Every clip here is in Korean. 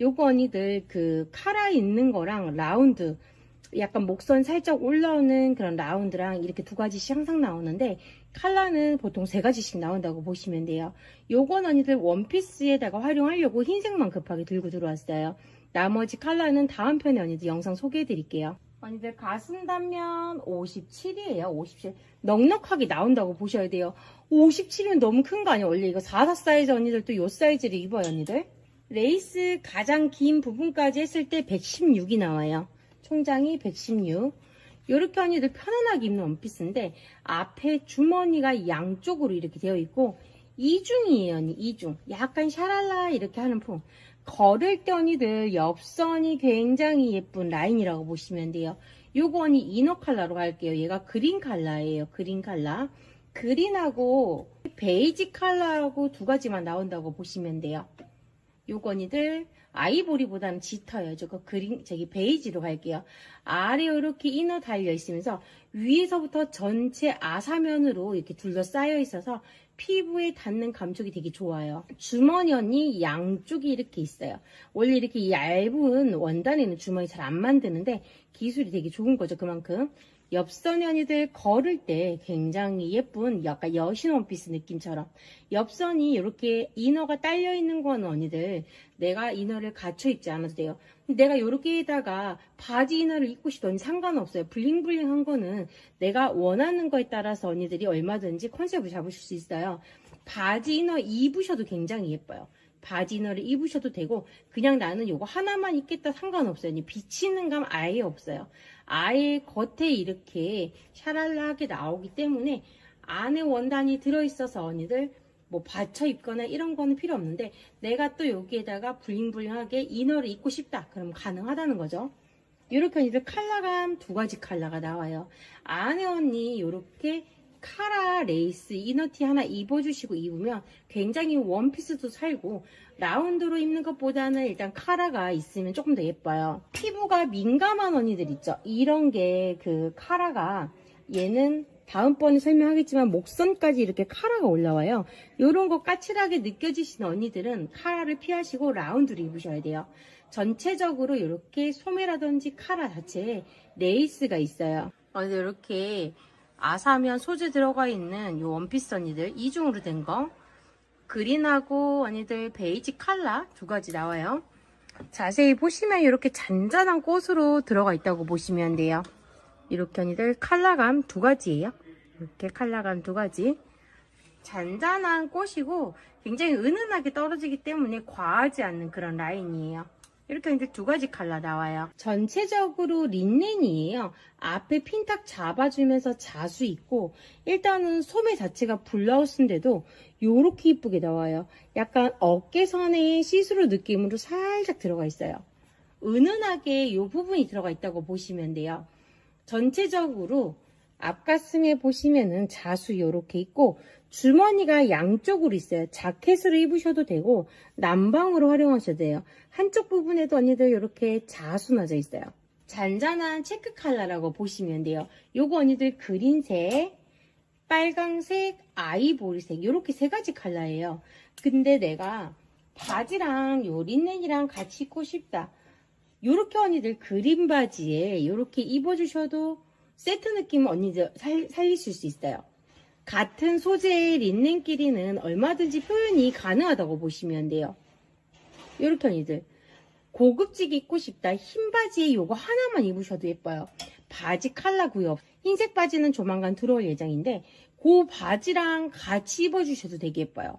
요거 언니들 그 카라 있는 거랑 라운드 약간 목선 살짝 올라오는 그런 라운드랑 이렇게 두 가지씩 항상 나오는데 컬러는 보통 세 가지씩 나온다고 보시면 돼요. 요건 언니들 원피스에다가 활용하려고 흰색만 급하게 들고 들어왔어요. 나머지 컬러는 다음 편에 언니들 영상 소개해 드릴게요. 언니들 가슴 단면 57이에요. 57. 넉넉하게 나온다고 보셔야 돼요. 57이면 너무 큰 거 아니에요? 원래 이거 44 사이즈 언니들 또요 사이즈를 입어요, 언니들. 레이스 가장 긴 부분까지 했을 때 116이 나와요. 총장이 116. 요렇게 언니들 편안하게 입는 원피스인데 앞에 주머니가 양쪽으로 이렇게 되어 있고 이중이에요, 언니. 이중. 약간 샤랄라 이렇게 하는 품. 걸을 때 언니들 옆선이 굉장히 예쁜 라인이라고 보시면 돼요. 요거 언니 이너 컬러로 갈게요. 얘가 그린 컬러예요. 그린 컬러. 그린하고 베이지 컬러하고 두 가지만 나온다고 보시면 돼요. 언니들 아이보리보다는 짙어요. 저거 그린 저기 베이지로 갈게요. 아래 이렇게 이너 달려 있으면서 위에서부터 전체 아사면으로 이렇게 둘러싸여 있어서 피부에 닿는 감촉이 되게 좋아요. 주머니 언니 양쪽이 이렇게 있어요. 원래 이렇게 얇은 원단에는 주머니 잘 안 만드는데 기술이 되게 좋은 거죠. 그만큼. 옆선 언니들 걸을 때 굉장히 예쁜 약간 여신 원피스 느낌처럼 옆선이 이렇게 이너가 딸려 있는 건 언니들 내가 이너를 갖춰 입지 않아도 돼요. 내가 이렇게다가 바지 이너를 입고 싶더니 상관없어요. 블링블링한 거는 내가 원하는 거에 따라서 언니들이 얼마든지 컨셉을 잡으실 수 있어요. 바지 이너 입으셔도 굉장히 예뻐요. 바지 이너를 입으셔도 되고 그냥 나는 요거 하나만 입겠다 상관없어요. 비치는 감 아예 없어요. 아예 겉에 이렇게 샤랄라하게 나오기 때문에 안에 원단이 들어있어서 언니들 뭐 받쳐 입거나 이런 거는 필요 없는데 내가 또 여기에다가 블링블링하게 이너를 입고 싶다 그럼 가능하다는 거죠 이렇게 언니들 컬러감 두 가지 컬러가 나와요 안에 언니 이렇게 카라 레이스 이너티 하나 입어주시고 입으면 굉장히 원피스도 살고 라운드로 입는 것보다는 일단 카라가 있으면 조금 더 예뻐요. 피부가 민감한 언니들 있죠. 이런 게 그 카라가 얘는 다음번에 설명하겠지만 목선까지 이렇게 카라가 올라와요. 이런 거 까칠하게 느껴지시는 언니들은 카라를 피하시고 라운드로 입으셔야 돼요. 전체적으로 이렇게 소매라든지 카라 자체에 레이스가 있어요. 이렇게 아사면 소재 들어가 있는 이 원피스 언니들 이중으로 된 거. 그린하고 언니들 베이지 컬러 두 가지 나와요. 자세히 보시면 이렇게 잔잔한 꽃으로 들어가 있다고 보시면 돼요. 이렇게 언니들 컬러감 두 가지예요. 이렇게 컬러감 두 가지. 잔잔한 꽃이고 굉장히 은은하게 떨어지기 때문에 과하지 않는 그런 라인이에요 이렇게 이제 두 가지 컬러 나와요. 전체적으로 린넨이에요. 앞에 핀탁 잡아주면서 자수 있고 일단은 소매 자체가 블라우스인데도 이렇게 이쁘게 나와요. 약간 어깨선에 시스루 느낌으로 살짝 들어가 있어요. 은은하게 이 부분이 들어가 있다고 보시면 돼요. 전체적으로 앞가슴에 보시면은 자수 이렇게 있고 주머니가 양쪽으로 있어요. 자켓으로 입으셔도 되고 남방으로 활용하셔도 돼요. 한쪽 부분에도 언니들 이렇게 자수 나져 있어요. 잔잔한 체크 컬러라고 보시면 돼요. 요거 언니들 그린색, 빨강색, 아이보리색 이렇게 세 가지 컬러예요. 근데 내가 바지랑 요 린넨이랑 같이 입고 싶다. 요렇게 언니들 그린 바지에 요렇게 입어주셔도 세트 느낌 언니들 살, 살리실 수 있어요. 같은 소재의 린넨끼리는 얼마든지 표현이 가능하다고 보시면 돼요. 요렇게 언니들 고급지게 입고 싶다. 흰 바지에 요거 하나만 입으셔도 예뻐요. 바지 구역 흰색 바지는 조만간 들어올 예정인데 그 바지랑 같이 입어주셔도 되게 예뻐요.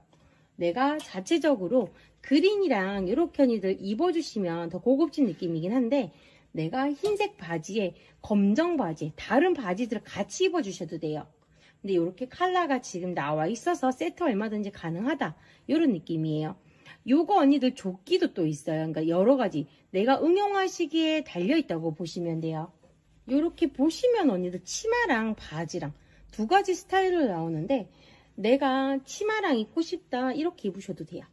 내가 자체적으로 그린이랑 이렇게 언니들 입어주시면 더 고급진 느낌이긴 한데 내가 흰색 바지에 검정 바지에 다른 바지들을 같이 입어주셔도 돼요. 근데 이렇게 컬러가 지금 나와 있어서 세트 얼마든지 가능하다. 이런 느낌이에요. 요거 언니들 조끼도 또 있어요. 그러니까 여러 가지 내가 응용하시기에 달려 있다고 보시면 돼요. 이렇게 보시면 언니들 치마랑 바지랑 두 가지 스타일로 나오는데 내가 치마랑 입고 싶다 이렇게 입으셔도 돼요.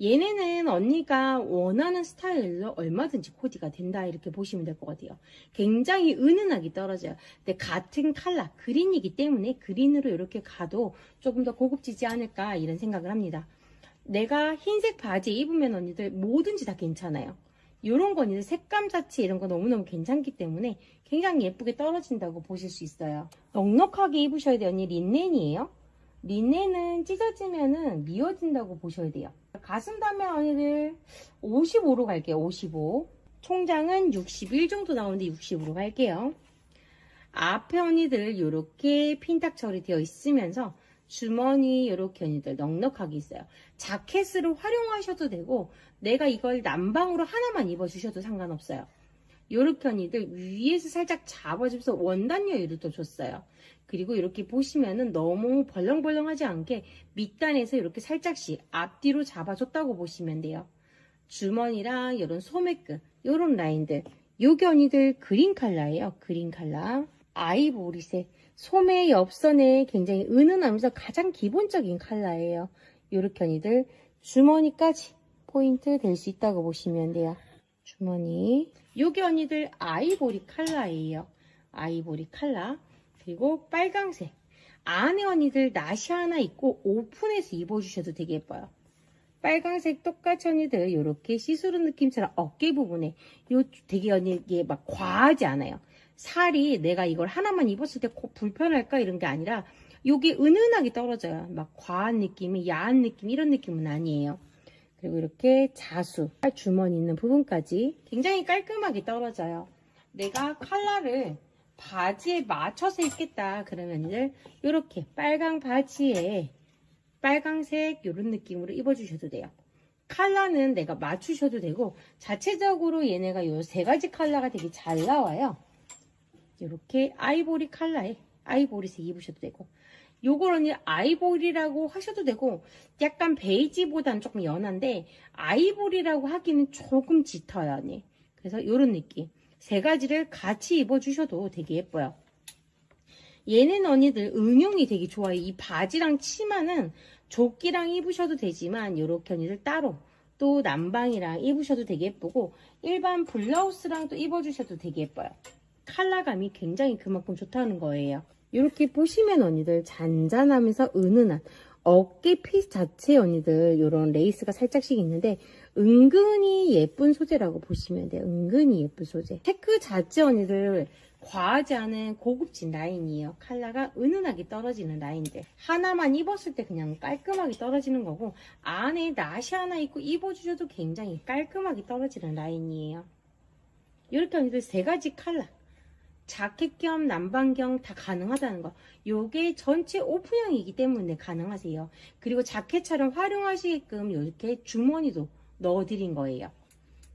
얘네는 언니가 원하는 스타일로 얼마든지 코디가 된다 이렇게 보시면 될 것 같아요. 굉장히 은은하게 떨어져요. 근데 같은 컬러 그린이기 때문에 그린으로 이렇게 가도 조금 더 고급지지 않을까 이런 생각을 합니다. 내가 흰색 바지 입으면 언니들 뭐든지 다 괜찮아요. 이런 거 언니들 색감 자체 이런 거 너무너무 괜찮기 때문에 굉장히 예쁘게 떨어진다고 보실 수 있어요. 넉넉하게 입으셔야 돼요. 언니 린넨이에요. 린넨은 찢어지면은 미워진다고 보셔야 돼요. 가슴 다면 언니들 55로 갈게요. 55. 총장은 61 정도 나오는데 60으로 갈게요. 앞에 언니들 이렇게 핀탁 처리 되어 있으면서 주머니 이렇게 언니들 넉넉하게 있어요. 자켓으로 활용하셔도 되고 내가 이걸 남방으로 하나만 입어주셔도 상관없어요. 이렇게 언니들 위에서 살짝 잡아주면서 원단 여유를 또 줬어요. 그리고 이렇게 보시면은 너무 벌렁벌렁하지 않게 밑단에서 이렇게 살짝씩 앞뒤로 잡아줬다고 보시면 돼요. 주머니랑 이런 소매끝, 이런 라인들. 요게 언니들 그린 컬러예요. 그린 컬러. 아이보리색. 소매 옆선에 굉장히 은은하면서 가장 기본적인 컬러예요. 요렇게 언니들 주머니까지 포인트 될 수 있다고 보시면 돼요. 주머니. 요게 언니들 아이보리 컬러예요. 아이보리 컬러. 그리고 빨강색. 안에 언니들 나시 하나 있고 오픈해서 입어주셔도 되게 예뻐요. 빨강색 똑같이 언니들 요렇게 시스루 느낌처럼 어깨 부분에 요 되게 언니 이게 막 과하지 않아요. 살이 내가 이걸 하나만 입었을 때 코- 불편할까 이런 게 아니라 요게 은은하게 떨어져요. 막 과한 느낌이 야한 느낌 이런 느낌은 아니에요. 그리고 이렇게 자수 주머니 있는 부분까지 굉장히 깔끔하게 떨어져요. 내가 컬러를 바지에 맞춰서 입겠다 그러면 이렇게 빨강 바지에 빨강색 이런 느낌으로 입어주셔도 돼요. 컬러는 내가 맞추셔도 되고 자체적으로 얘네가 요 세 가지 컬러가 되게 잘 나와요. 이렇게 아이보리 컬러에 아이보리색 입으셔도 되고 언니 아이보리라고 하셔도 되고 약간 베이지보다는 조금 연한데 아이보리라고 하기는 조금 짙어요 언니. 그래서 요런 느낌 세 가지를 같이 입어주셔도 되게 예뻐요. 얘는 언니들 응용이 되게 좋아요. 이 바지랑 치마는 조끼랑 입으셔도 되지만 이렇게 언니들 따로 또 남방이랑 입으셔도 되게 예쁘고 일반 블라우스랑 또 입어주셔도 되게 예뻐요. 컬러감이 굉장히 그만큼 좋다는 거예요. 이렇게 보시면 언니들 잔잔하면서 은은한 어깨 핏 자체 언니들 이런 레이스가 살짝씩 있는데 은근히 예쁜 소재라고 보시면 돼요. 은근히 예쁜 소재. 테크 자체 언니들 과하지 않은 고급진 라인이에요. 컬러가 은은하게 떨어지는 라인들. 하나만 입었을 때 그냥 깔끔하게 떨어지는 거고 안에 나시 하나 입고 입어주셔도 굉장히 깔끔하게 떨어지는 라인이에요. 이렇게 언니들 세 가지 컬러. 자켓 겸겸다 가능하다는 거. 요게 전체 오픈형이기 때문에 가능하세요. 그리고 자켓처럼 활용하시게끔 이렇게 주머니도 넣어 드린 거예요.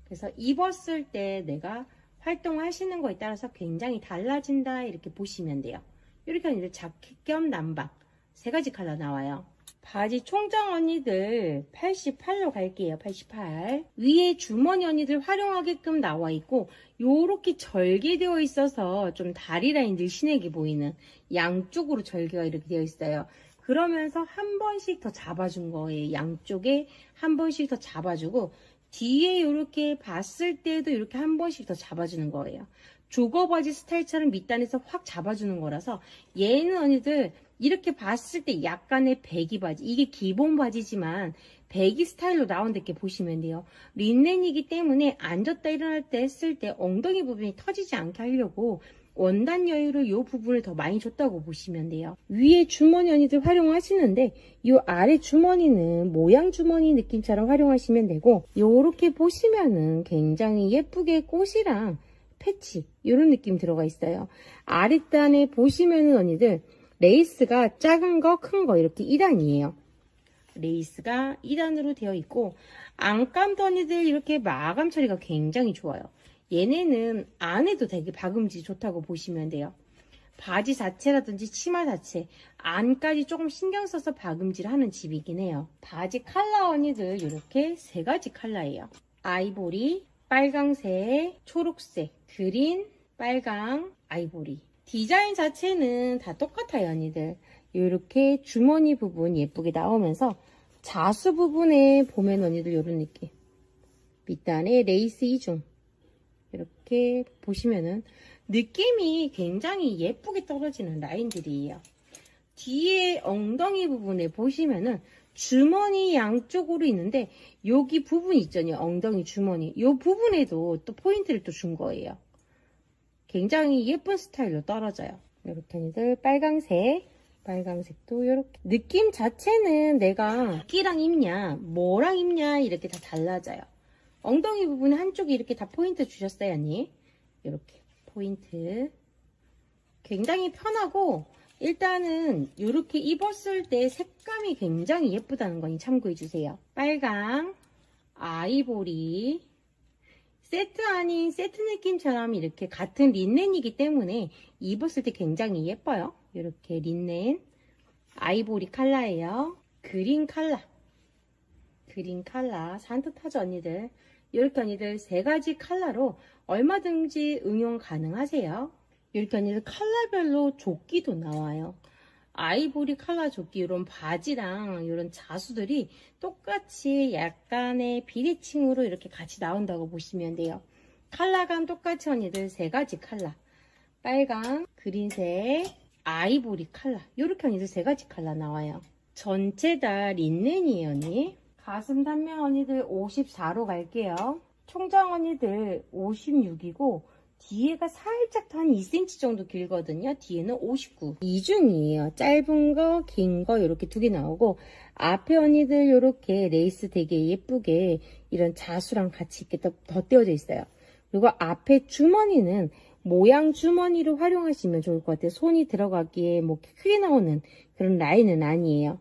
그래서 입었을 때 내가 활동하시는 거에 따라서 굉장히 달라진다 이렇게 보시면 돼요. 이렇게 언니들 자켓 겸 남방 세 가지 컬러 나와요. 바지 총장 언니들 88로 갈게요. 88. 위에 주머니 언니들 활용하게끔 나와 있고 요렇게 절개되어 있어서 좀 다리 라인 늘씬하게 보이는 양쪽으로 절개가 이렇게 되어 있어요. 그러면서 한 번씩 더 잡아준 거예요. 양쪽에 한 번씩 더 잡아주고 뒤에 이렇게 봤을 때도 이렇게 한 번씩 더 잡아주는 거예요. 조거 바지 스타일처럼 밑단에서 확 잡아주는 거라서 얘는 언니들 이렇게 봤을 때 약간의 배기 바지 이게 기본 바지지만 배기 스타일로 나온 데게 보시면 돼요. 린넨이기 때문에 앉았다 일어날 때 했을 때 엉덩이 부분이 터지지 않게 하려고 원단 여유를 이 부분을 더 많이 줬다고 보시면 돼요. 위에 주머니 언니들 활용하시는데 이 아래 주머니는 모양 주머니 느낌처럼 활용하시면 되고 요렇게 보시면은 굉장히 예쁘게 꽃이랑 패치 이런 느낌 들어가 있어요. 아랫단에 보시면은 언니들 레이스가 작은 거, 큰 거 이렇게 2단이에요. 레이스가 2단으로 되어 있고 안감도 언니들 이렇게 마감 처리가 굉장히 좋아요. 얘네는 안에도 되게 박음질이 좋다고 보시면 돼요. 바지 자체라든지 치마 자체 안까지 조금 신경 써서 박음질 하는 집이긴 해요. 바지 컬러 언니들 이렇게 세 가지 컬러예요. 아이보리, 빨강색, 초록색, 그린, 빨강, 아이보리. 디자인 자체는 다 똑같아요, 언니들. 이렇게 주머니 부분 예쁘게 나오면서 자수 부분에 보면 언니들 이런 느낌. 밑단에 레이스 이중. 이렇게 보시면은 느낌이 굉장히 예쁘게 떨어지는 라인들이에요. 뒤에 엉덩이 부분에 보시면은 주머니 양쪽으로 있는데 여기 부분 있잖아요. 엉덩이 주머니. 요 부분에도 또 포인트를 또 준 거예요. 굉장히 예쁜 스타일로 떨어져요. 이렇게 언니들 빨강색. 빨강색도 이렇게 느낌 자체는 내가 끼랑 입냐 뭐랑 입냐 이렇게 다 달라져요 엉덩이 부분 한쪽에 이렇게 다 포인트 주셨어요 언니 이렇게 포인트 굉장히 편하고 일단은 이렇게 입었을 때 색감이 굉장히 예쁘다는 거 참고해 주세요 빨강 아이보리 세트 아닌 세트 느낌처럼 이렇게 같은 린넨이기 때문에 입었을 때 굉장히 예뻐요. 이렇게 린넨 아이보리 컬러예요. 그린 컬러 그린 컬러 산뜻하죠 언니들. 이렇게 언니들 세 가지 컬러로 얼마든지 응용 가능하세요. 이렇게 언니들 컬러별로 조끼도 나와요. 아이보리 컬러 조끼 이런 바지랑 이런 자수들이 똑같이 약간의 비대칭으로 이렇게 같이 나온다고 보시면 돼요. 컬러감 똑같이 언니들 세 가지 컬러. 빨강, 그린색, 아이보리 컬러. 이렇게 언니들 세 가지 컬러 나와요. 전체 다 린넨이에요, 언니. 가슴 단면 언니들 54로 갈게요. 총장 언니들 56이고 뒤에가 살짝 더한 2cm 정도 길거든요. 뒤에는 59. 이중이에요. 짧은 거, 긴 거 이렇게 두 개 나오고 앞에 언니들 이렇게 레이스 되게 예쁘게 이런 자수랑 같이 이렇게 더, 덧대어져 있어요. 그리고 앞에 주머니는 모양 주머니로 활용하시면 좋을 것 같아요. 손이 들어가기에 뭐 크게 나오는 그런 라인은 아니에요.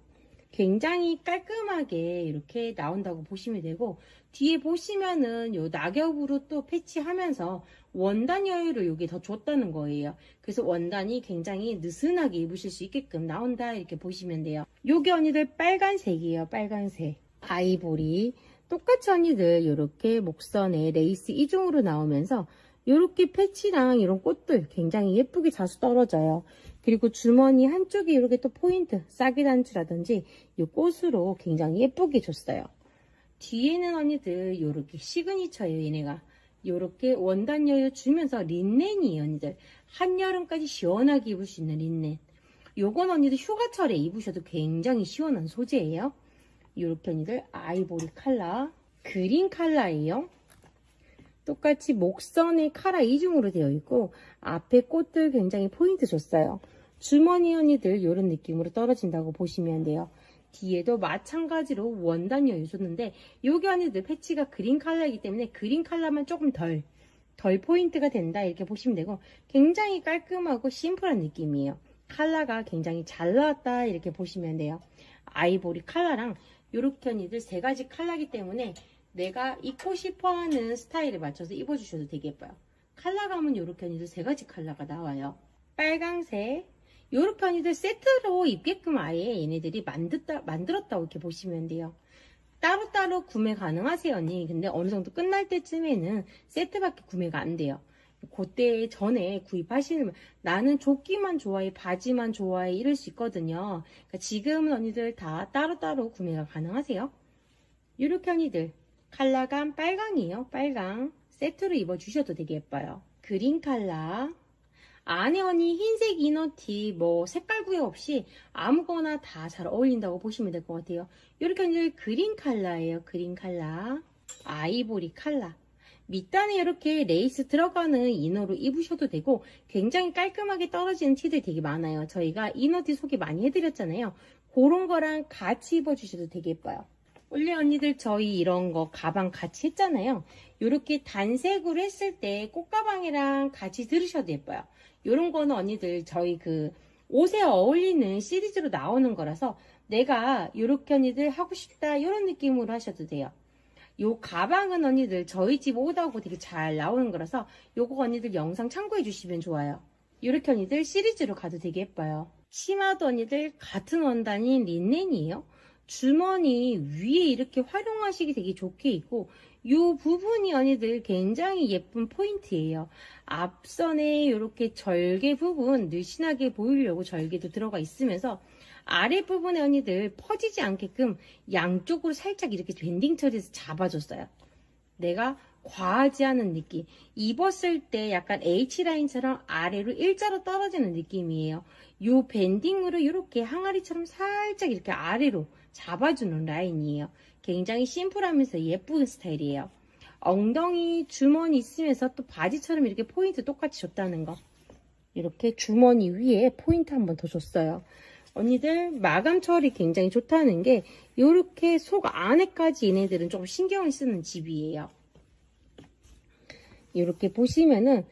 굉장히 깔끔하게 이렇게 나온다고 보시면 되고 뒤에 보시면은 요 낙엽으로 또 패치하면서 원단 여유를 여기 더 줬다는 거예요. 그래서 원단이 굉장히 느슨하게 입으실 수 있게끔 나온다 이렇게 보시면 돼요. 요게 언니들 빨간색이에요. 빨간색. 아이보리. 똑같이 언니들 이렇게 목선에 레이스 이중으로 나오면서 이렇게 패치랑 이런 꽃들 굉장히 예쁘게 자수 떨어져요. 그리고 주머니 한쪽에 이렇게 또 포인트, 싸기 단추라든지 이 꽃으로 굉장히 예쁘게 줬어요. 뒤에는 언니들 이렇게 시그니처예요, 얘네가. 이렇게 원단 여유 주면서 린넨이에요, 언니들. 한여름까지 시원하게 입을 수 있는 린넨. 요건 언니들 휴가철에 입으셔도 굉장히 시원한 소재예요. 이렇게 언니들 아이보리 컬러, 그린 컬러예요. 똑같이 목선에 카라 이중으로 되어 있고 앞에 꽃들 굉장히 포인트 줬어요. 주머니 언니들 이런 느낌으로 떨어진다고 보시면 돼요. 뒤에도 마찬가지로 원단 여유 줬는데 여기 언니들 패치가 그린 컬러이기 때문에 그린 컬러만 조금 덜, 덜 포인트가 된다 이렇게 보시면 되고 굉장히 깔끔하고 심플한 느낌이에요. 컬러가 굉장히 잘 나왔다 이렇게 보시면 돼요. 아이보리 컬러랑 이렇게 언니들 세 가지 컬러이기 때문에 내가 입고 싶어하는 스타일에 맞춰서 입어주셔도 되게 예뻐요. 컬러감은 이렇게 언니들 세 가지 컬러가 나와요. 빨강색, 이렇게 언니들 세트로 입게끔 아예 얘네들이 만들다, 만들었다고 이렇게 보시면 돼요. 따로따로 구매 가능하세요, 언니. 근데 어느 정도 끝날 때쯤에는 세트밖에 구매가 안 돼요. 그때 전에 구입하시는 분, 나는 조끼만 좋아해, 바지만 좋아해 이럴 수 있거든요. 그러니까 지금은 언니들 다 따로따로 구매가 가능하세요. 이렇게 언니들 컬러감 빨강이에요. 빨강 세트로 입어주셔도 되게 예뻐요. 그린 컬러 안에 언니 흰색 이너티 뭐 색깔 구애 없이 아무거나 다 잘 어울린다고 보시면 될 것 같아요. 이렇게 언니 그린 컬러예요. 그린 컬러 아이보리 컬러 밑단에 이렇게 레이스 들어가는 이너로 입으셔도 되고 굉장히 깔끔하게 떨어지는 티들 되게 많아요. 저희가 이너티 소개 많이 해드렸잖아요. 그런 거랑 같이 입어주셔도 되게 예뻐요. 원래 언니들 저희 이런 거 가방 같이 했잖아요. 이렇게 단색으로 했을 때 꽃가방이랑 같이 들으셔도 예뻐요. 이런 거는 언니들 저희 그 옷에 어울리는 시리즈로 나오는 거라서 내가 이렇게 언니들 하고 싶다 이런 느낌으로 하셔도 돼요. 요 가방은 언니들 저희 집 오다고 되게 잘 나오는 거라서 요거 언니들 영상 참고해 주시면 좋아요. 이렇게 언니들 시리즈로 가도 되게 예뻐요. 치마도 언니들 같은 원단인 린넨이에요. 주머니 위에 이렇게 활용하시기 되게 좋게 있고 이 부분이 언니들 굉장히 예쁜 포인트예요. 앞선에 이렇게 절개 부분 늘씬하게 보이려고 절개도 들어가 있으면서 아랫부분에 언니들 퍼지지 않게끔 양쪽으로 살짝 이렇게 밴딩 처리해서 잡아줬어요. 내가 과하지 않은 느낌. 입었을 때 약간 H라인처럼 아래로 일자로 떨어지는 느낌이에요. 요 밴딩으로 이렇게 항아리처럼 살짝 이렇게 아래로 잡아주는 라인이에요. 굉장히 심플하면서 예쁜 스타일이에요. 엉덩이 주머니 있으면서 또 바지처럼 이렇게 포인트 똑같이 줬다는 거. 이렇게 주머니 위에 포인트 한 번 더 줬어요. 언니들 마감 처리 굉장히 좋다는 게 이렇게 속 안에까지 얘네들은 조금 신경을 쓰는 집이에요. 이렇게 보시면은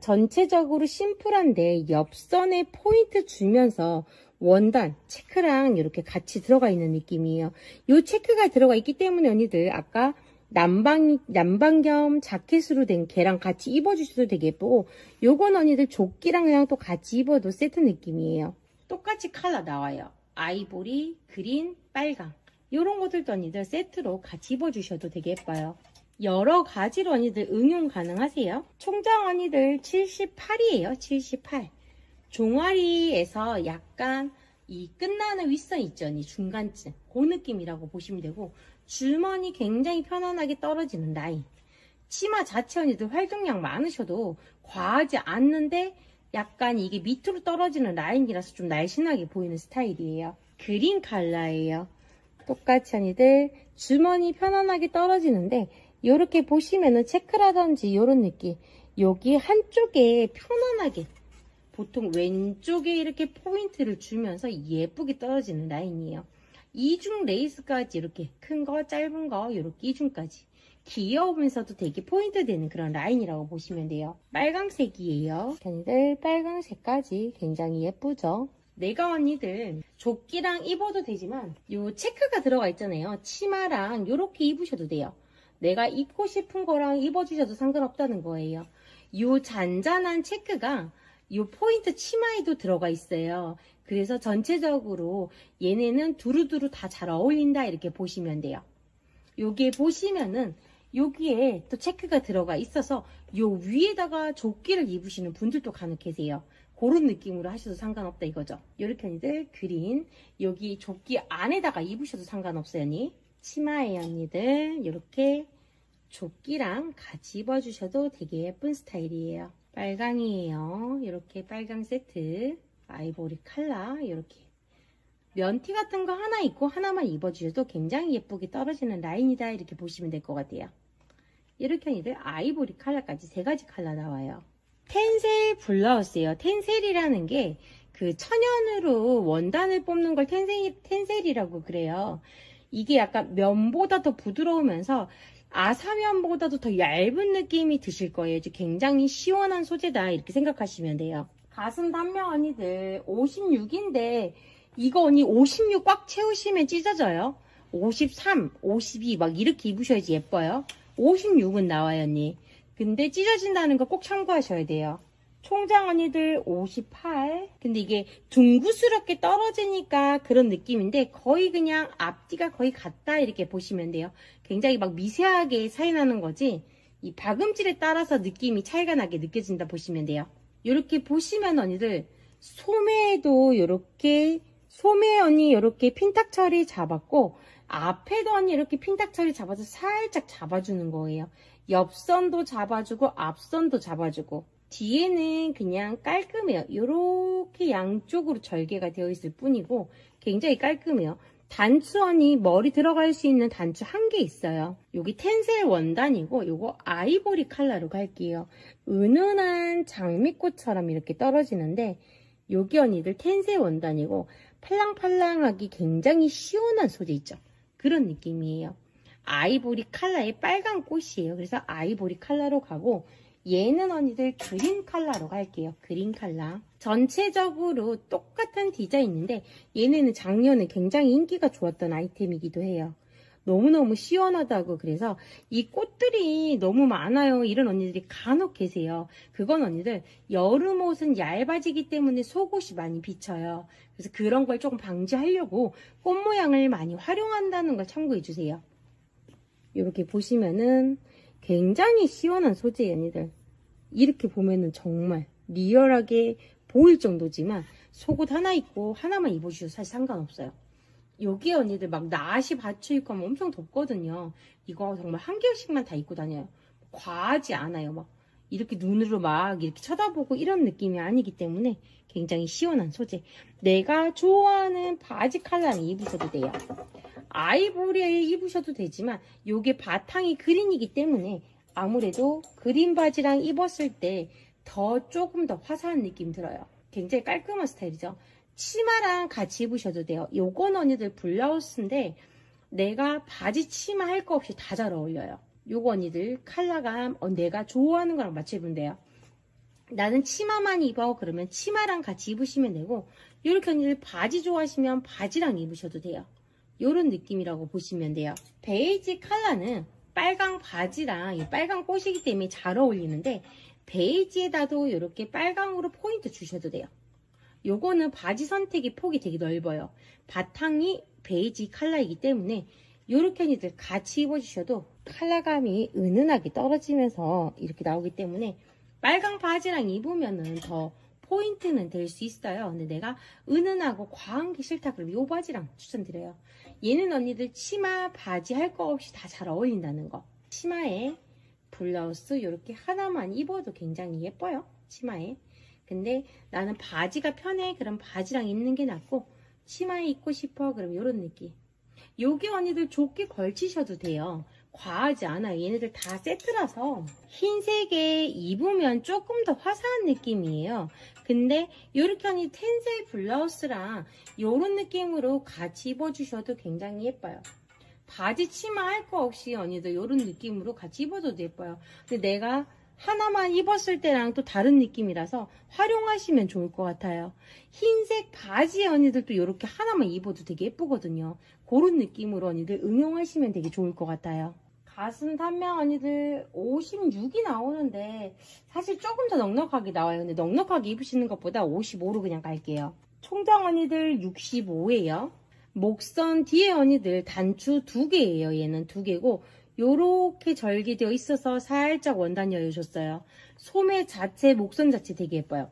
전체적으로 심플한데 옆선에 포인트 주면서 원단 체크랑 이렇게 같이 들어가 있는 느낌이에요. 이 체크가 들어가 있기 때문에 언니들 아까 남방 남방 겸 자켓으로 된 걔랑 같이 입어주셔도 되게 예쁘고 요건 언니들 조끼랑 그냥 또 같이 입어도 세트 느낌이에요. 똑같이 컬러 나와요. 아이보리, 그린, 빨강 요런 것들도 언니들 세트로 같이 입어주셔도 되게 예뻐요. 여러 가지로 언니들 응용 가능하세요. 총장 언니들 78이에요. 78. 종아리에서 약간 이 끝나는 윗선 있죠. 언니 중간쯤. 그 느낌이라고 보시면 되고 주머니 굉장히 편안하게 떨어지는 라인. 치마 자체 언니들 활동량 많으셔도 과하지 않는데 약간 이게 밑으로 떨어지는 라인이라서 좀 날씬하게 보이는 스타일이에요. 그린 컬러예요. 똑같이 언니들 주머니 편안하게 떨어지는데 이렇게 보시면은 체크라든지 이런 느낌 여기 한쪽에 편안하게 보통 왼쪽에 이렇게 포인트를 주면서 예쁘게 떨어지는 라인이에요. 이중 레이스까지 이렇게 큰 거 짧은 거 이렇게 이중까지 귀여우면서도 되게 포인트 되는 그런 라인이라고 보시면 돼요. 빨강색이에요. 언니들 빨강색까지 굉장히 예쁘죠? 내가 언니들 조끼랑 입어도 되지만 요 체크가 들어가 있잖아요. 치마랑 이렇게 입으셔도 돼요. 내가 입고 싶은 거랑 입어주셔도 상관없다는 거예요. 요 잔잔한 체크가 요 포인트 치마에도 들어가 있어요. 그래서 전체적으로 얘네는 두루두루 다 잘 어울린다 이렇게 보시면 돼요. 여기에 보시면은 여기에 또 체크가 들어가 있어서 요 위에다가 조끼를 입으시는 분들도 간혹 계세요. 그런 느낌으로 하셔도 상관없다 이거죠. 이렇게 언니들 그린 여기 조끼 안에다가 입으셔도 상관없어요 언니. 치마에 언니들 이렇게 조끼랑 같이 입어주셔도 되게 예쁜 스타일이에요. 빨강이에요. 이렇게 빨강 세트 아이보리 칼라 이렇게 면티 같은 거 하나 입고 하나만 입어주셔도 굉장히 예쁘게 떨어지는 라인이다 이렇게 보시면 될 것 같아요. 이렇게 언니들 아이보리 칼라까지 세 가지 칼라 나와요. 텐셀 블라우스예요. 텐셀이라는 게 그 천연으로 원단을 뽑는 걸 텐셀, 텐셀이라고 그래요. 이게 약간 면보다 더 부드러우면서 아사면보다도 더 얇은 느낌이 드실 거예요. 굉장히 시원한 소재다 이렇게 생각하시면 돼요. 가슴 단면 언니들 56인데 이거 언니 56 꽉 채우시면 찢어져요. 53, 52 막 이렇게 입으셔야지 예뻐요. 56은 나와요 언니. 근데 찢어진다는 거 꼭 참고하셔야 돼요. 총장 언니들 58. 근데 이게 둥구스럽게 떨어지니까 그런 느낌인데 거의 그냥 앞뒤가 거의 같다 이렇게 보시면 돼요. 굉장히 막 미세하게 차이 나는 거지. 이 박음질에 따라서 느낌이 차이가 나게 느껴진다 보시면 돼요. 이렇게 보시면 언니들 소매도 이렇게 소매 언니 이렇게 핀탁 처리 잡았고 앞에도 언니 이렇게 핀탁 처리 잡아서 살짝 잡아주는 거예요. 옆선도 잡아주고 앞선도 잡아주고 뒤에는 그냥 깔끔해요. 이렇게 양쪽으로 절개가 되어 있을 뿐이고 굉장히 깔끔해요. 단추원이 머리 들어갈 수 있는 단추 한 개 있어요. 여기 텐셀 원단이고 요거 아이보리 컬러로 갈게요. 은은한 장미꽃처럼 이렇게 떨어지는데 여기 언니들 텐셀 원단이고 팔랑팔랑하기 굉장히 시원한 소재 있죠. 그런 느낌이에요. 아이보리 컬러의 빨간 꽃이에요. 그래서 아이보리 컬러로 가고 얘는 언니들 그린 컬러로 갈게요. 그린 컬러. 전체적으로 똑같은 디자인인데 얘네는 작년에 굉장히 인기가 좋았던 아이템이기도 해요. 너무너무 시원하다고 그래서 이 꽃들이 너무 많아요. 이런 언니들이 간혹 계세요. 그건 언니들 여름 옷은 얇아지기 때문에 속옷이 많이 비쳐요. 그래서 그런 걸 조금 방지하려고 꽃 모양을 많이 활용한다는 걸 참고해 주세요. 이렇게 보시면은 굉장히 시원한 소재예요, 언니들. 이렇게 보면은 정말 리얼하게 보일 정도지만 속옷 하나 입고 하나만 입어주셔도 사실 상관없어요. 여기 언니들 막 나시 받쳐 입고 하면 엄청 덥거든요. 이거 정말 한 개씩만 다 입고 다녀요. 과하지 않아요. 막 이렇게 눈으로 막 이렇게 쳐다보고 이런 느낌이 아니기 때문에 굉장히 시원한 소재. 내가 좋아하는 바지 컬러는 입으셔도 돼요. 아이보리에 입으셔도 되지만 요게 바탕이 그린이기 때문에 아무래도 그린 바지랑 입었을 때 더 조금 더 화사한 느낌 들어요. 굉장히 깔끔한 스타일이죠. 치마랑 같이 입으셔도 돼요. 요건 언니들 블라우스인데 내가 바지 치마 할 거 없이 다 잘 어울려요. 요거 언니들 컬러감 어, 내가 좋아하는 거랑 맞춰 입으면 돼요. 나는 치마만 입어 그러면 치마랑 같이 입으시면 되고 이렇게 언니들 바지 좋아하시면 바지랑 입으셔도 돼요. 요런 느낌이라고 보시면 돼요. 베이지 컬러는 빨강 바지랑 이 빨강 꽃이기 때문에 잘 어울리는데 베이지에다도 이렇게 빨강으로 포인트 주셔도 돼요. 요거는 바지 선택의 폭이 되게 넓어요. 바탕이 베이지 컬러이기 때문에 요렇게 언니들 같이 입어주셔도 컬러감이 은은하게 떨어지면서 이렇게 나오기 때문에 빨강 바지랑 입으면은 더 포인트는 될 수 있어요. 근데 내가 은은하고 과한 게 싫다 그러면 요 바지랑 추천드려요. 얘는 언니들 치마, 바지 할 거 없이 다 잘 어울린다는 거. 치마에 블라우스 이렇게 하나만 입어도 굉장히 예뻐요. 치마에. 근데 나는 바지가 편해. 그럼 바지랑 입는 게 낫고 치마에 입고 싶어. 그럼 이런 느낌. 요게 언니들 좁게 걸치셔도 돼요. 과하지 않아요. 얘네들 다 세트라서 흰색에 입으면 조금 더 화사한 느낌이에요. 근데 요렇게 언니 텐세 블라우스랑 요런 느낌으로 같이 입어주셔도 굉장히 예뻐요. 바지 치마 할 거 없이 언니들 요런 느낌으로 같이 입어도 예뻐요. 근데 내가 하나만 입었을 때랑 또 다른 느낌이라서 활용하시면 좋을 것 같아요. 흰색 바지 언니들도 이렇게 하나만 입어도 되게 예쁘거든요. 그런 느낌으로 언니들 응용하시면 되게 좋을 것 같아요. 가슴 단면 언니들 56이 나오는데 사실 조금 더 넉넉하게 나와요. 근데 넉넉하게 입으시는 것보다 55로 그냥 갈게요. 총장 언니들 65예요. 목선 뒤에 언니들 단추 두 개예요. 얘는 두 개고 요렇게 절개되어 있어서 살짝 원단 여유 줬어요. 소매 자체, 목선 자체 되게 예뻐요.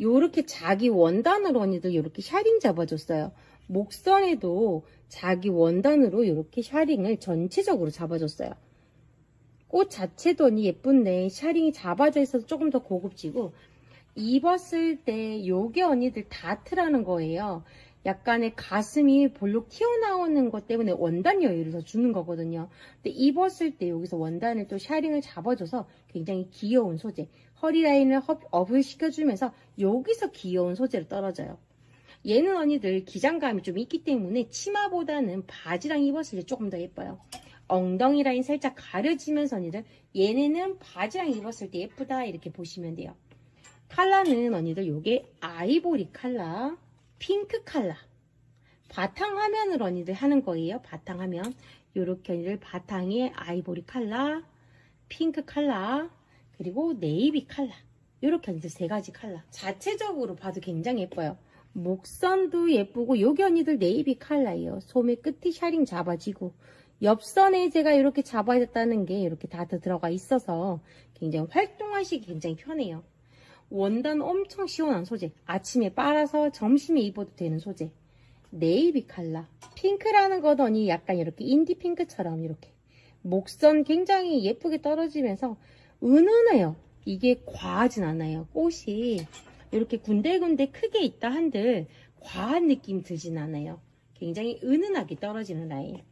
요렇게 자기 원단으로 언니들 요렇게 샤링 잡아줬어요. 목선에도 자기 원단으로 이렇게 샤링을 전체적으로 잡아줬어요. 꽃 자체도 언니 예쁜데 샤링이 잡아져 있어서 조금 더 고급지고 입었을 때 요게 언니들 다트라는 거예요. 약간의 가슴이 볼록 튀어나오는 것 때문에 원단 여유를 더 주는 거거든요. 근데 입었을 때 여기서 원단을 또 샤링을 잡아줘서 굉장히 귀여운 소재. 허리 라인을 업- 업을 시켜주면서 여기서 귀여운 소재로 떨어져요. 얘는 언니들 기장감이 좀 있기 때문에 치마보다는 바지랑 입었을 때 조금 더 예뻐요. 엉덩이 라인 살짝 가려지면서 언니들 얘네는 바지랑 입었을 때 예쁘다 이렇게 보시면 돼요. 컬러는 언니들 요게 아이보리 컬러, 핑크 컬러. 바탕화면을 언니들 하는 거예요. 바탕화면. 요렇게 언니들 바탕에 아이보리 컬러, 핑크 컬러, 그리고 네이비 컬러. 요렇게 언니들 세 가지 컬러. 자체적으로 봐도 굉장히 예뻐요. 목선도 예쁘고 여기 언니들 네이비 컬러예요. 소매 끝이 샤링 잡아지고 옆선에 제가 이렇게 잡아졌다는 게 이렇게 다 들어가 있어서 굉장히 활동하시기 굉장히 편해요. 원단 엄청 시원한 소재. 아침에 빨아서 점심에 입어도 되는 소재. 네이비 컬러. 핑크라는 거더니 약간 이렇게 인디 핑크처럼 이렇게 목선 굉장히 예쁘게 떨어지면서 은은해요. 이게 과하진 않아요. 꽃이 이렇게 군데군데 크게 있다 한들 과한 느낌 들진 않아요. 굉장히 은은하게 떨어지는 라인.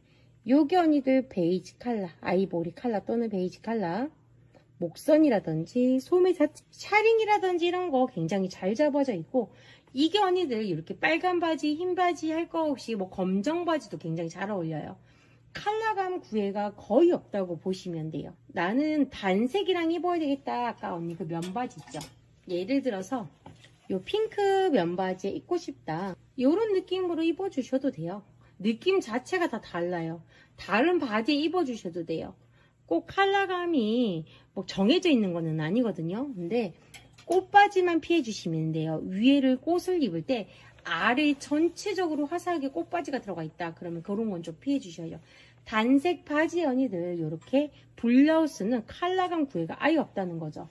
요게 언니들 베이지 컬러, 아이보리 컬러 또는 베이지 컬러. 목선이라든지 소매 샤링이라든지 이런 거 굉장히 잘 잡아져 있고 이게 언니들 이렇게 빨간 바지, 흰 바지 할 거 없이 뭐 검정 바지도 굉장히 잘 어울려요. 컬러감 구애가 거의 없다고 보시면 돼요. 나는 단색이랑 입어야 되겠다. 아까 언니 그 면바지 있죠? 예를 들어서 요 핑크 면바지에 입고 싶다. 요런 느낌으로 입어주셔도 돼요. 느낌 자체가 다 달라요. 다른 바지에 입어주셔도 돼요. 꼭 컬러감이 뭐 정해져 있는 거는 아니거든요. 근데 꽃바지만 피해주시면 돼요. 위에를 꽃을 입을 때 아래 전체적으로 화사하게 꽃바지가 들어가 있다. 그러면 그런 건 좀 피해주셔야죠. 단색 바지 언니들 이렇게 블라우스는 컬러감 구애가 아예 없다는 거죠.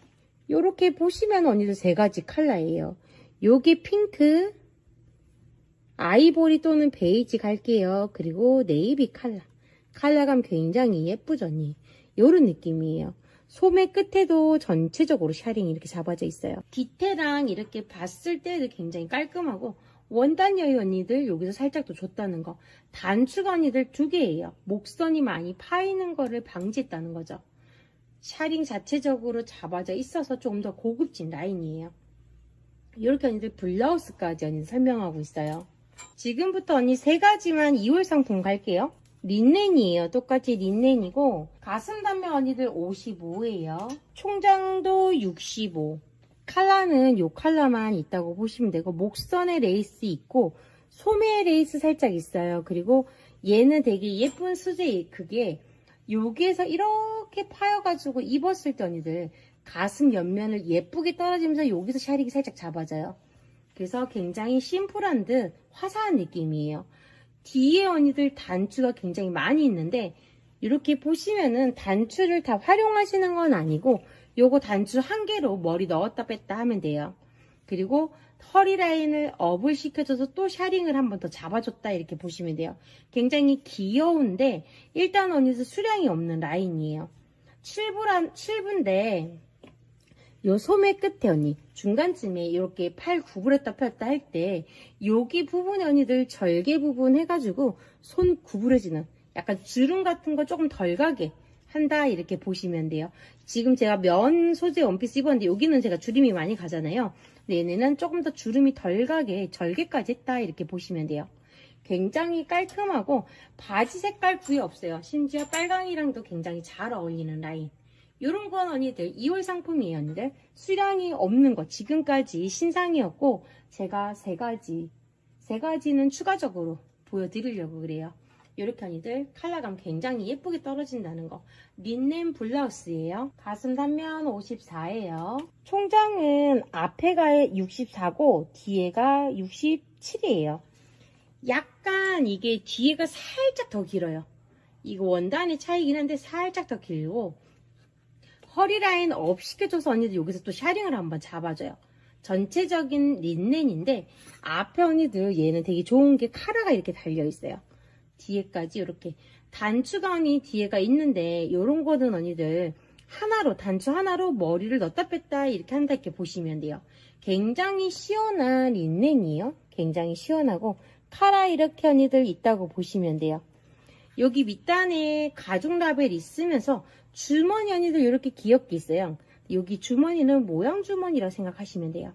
이렇게 보시면 언니들 세 가지 컬러예요. 요게 핑크, 아이보리 또는 베이지 갈게요. 그리고 네이비 컬러. 컬러감 굉장히 예쁘죠, 언니? 요런 느낌이에요. 소매 끝에도 전체적으로 샤링이 이렇게 잡아져 있어요. 디테랑 이렇게 봤을 때도 굉장히 깔끔하고 원단 여유 언니들 여기서 살짝 더 줬다는 거. 단추가 언니들 두 개예요. 목선이 많이 파이는 거를 방지했다는 거죠. 샤링 자체적으로 잡아져 있어서 조금 더 고급진 라인이에요. 이렇게 언니들 블라우스까지 언니 설명하고 있어요. 지금부터 언니 세 가지만 2월 상품 갈게요. 린넨이에요. 똑같이 린넨이고 가슴 단면 언니들 55예요. 총장도 65. 칼라는 요 칼라만 있다고 보시면 되고 목선에 레이스 있고 소매에 레이스 살짝 있어요. 그리고 얘는 되게 예쁜 수제 그게 여기에서 이렇게 파여가지고 입었을 때 언니들 가슴 옆면을 예쁘게 떨어지면서 여기서 샤릭이 살짝 잡아져요. 그래서 굉장히 심플한 듯 화사한 느낌이에요. 뒤에 언니들 단추가 굉장히 많이 있는데 이렇게 보시면은 단추를 다 활용하시는 건 아니고 요거 단추 한 개로 머리 넣었다 뺐다 하면 돼요. 그리고 허리 라인을 업을 시켜줘서 또 샤링을 한 번 더 잡아줬다 이렇게 보시면 돼요. 굉장히 귀여운데 일단 언니들 수량이 없는 라인이에요. 7부란 7부인데 요 소매 끝에 언니 중간쯤에 이렇게 팔 구부렸다 폈다 할 때 여기 부분에 언니들 절개 부분 해가지고 손 구부러지는 약간 주름 같은 거 조금 덜 가게 한다 이렇게 보시면 돼요. 지금 제가 면 소재 원피스 입었는데 여기는 제가 주름이 많이 가잖아요. 근데 얘네는 조금 더 주름이 덜 가게 절개까지 했다 이렇게 보시면 돼요. 굉장히 깔끔하고 바지 색깔 구애 없어요. 심지어 빨강이랑도 굉장히 잘 어울리는 라인. 건 언니들 2월 상품이에요 언니들 수량이 없는 거 지금까지 신상이었고 제가 세 가지 세 가지는 추가적으로 보여드리려고 그래요. 요렇게 언니들 컬러감 굉장히 예쁘게 떨어진다는 거. 린넨 블라우스예요. 가슴 단면 54예요. 총장은 앞에가 64고 뒤에가 67이에요. 약간 이게 뒤에가 살짝 더 길어요. 이거 원단의 차이긴 한데 살짝 더 길고 허리 라인 업 시켜줘서 언니들 여기서 또 샤링을 한번 잡아줘요. 전체적인 린넨인데 앞에 언니들 얘는 되게 좋은 게 카라가 이렇게 달려 있어요. 뒤에까지 이렇게 단추가 언니 뒤에가 있는데 이런 거는 언니들 하나로 단추 하나로 머리를 넣다 뺐다 이렇게 한다 이렇게 보시면 돼요. 굉장히 시원한 린넨이에요. 굉장히 시원하고 카라 이렇게 언니들 있다고 보시면 돼요. 여기 밑단에 가죽 라벨 있으면서 주머니 언니들 이렇게 귀엽게 있어요. 여기 주머니는 모양 주머니라고 생각하시면 돼요.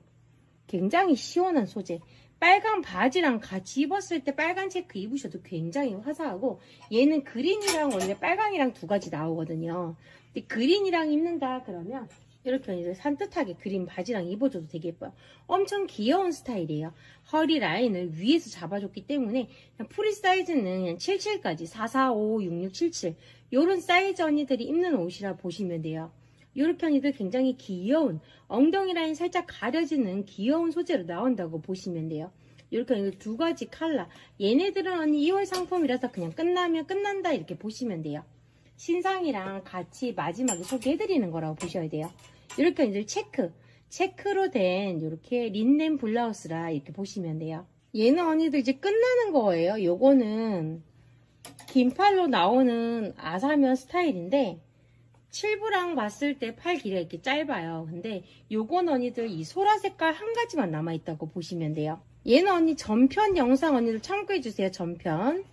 굉장히 시원한 소재. 빨간 바지랑 같이 입었을 때 빨간 체크 입으셔도 굉장히 화사하고 얘는 그린이랑 원래 빨강이랑 두 가지 나오거든요. 근데 그린이랑 입는다 그러면 이렇게 이제 산뜻하게 그린 바지랑 입어줘도 되게 예뻐요. 엄청 귀여운 스타일이에요. 허리 라인을 위에서 잡아줬기 때문에 프리 사이즈는 그냥 77까지 4, 4, 5, 6, 6, 7, 7 이런 사이즈 언니들이 입는 옷이라 보시면 돼요. 이렇게 언니들 굉장히 귀여운 엉덩이 라인 살짝 가려지는 귀여운 소재로 나온다고 보시면 돼요. 이렇게 두 가지 컬러 얘네들은 언니 2월 상품이라서 그냥 끝나면 끝난다 이렇게 보시면 돼요. 신상이랑 같이 마지막에 소개해드리는 거라고 보셔야 돼요. 이렇게 이제 체크, 체크로 된 이렇게 린넨 블라우스라 이렇게 보시면 돼요. 얘는 언니들 이제 끝나는 거예요. 요거는 긴팔로 나오는 아사면 스타일인데 7부랑 봤을 때 팔 길이가 이렇게 짧아요. 근데 요건 언니들 이 소라 색깔 한 가지만 남아있다고 보시면 돼요. 얘는 언니 전편 영상 언니들 참고해주세요. 전편.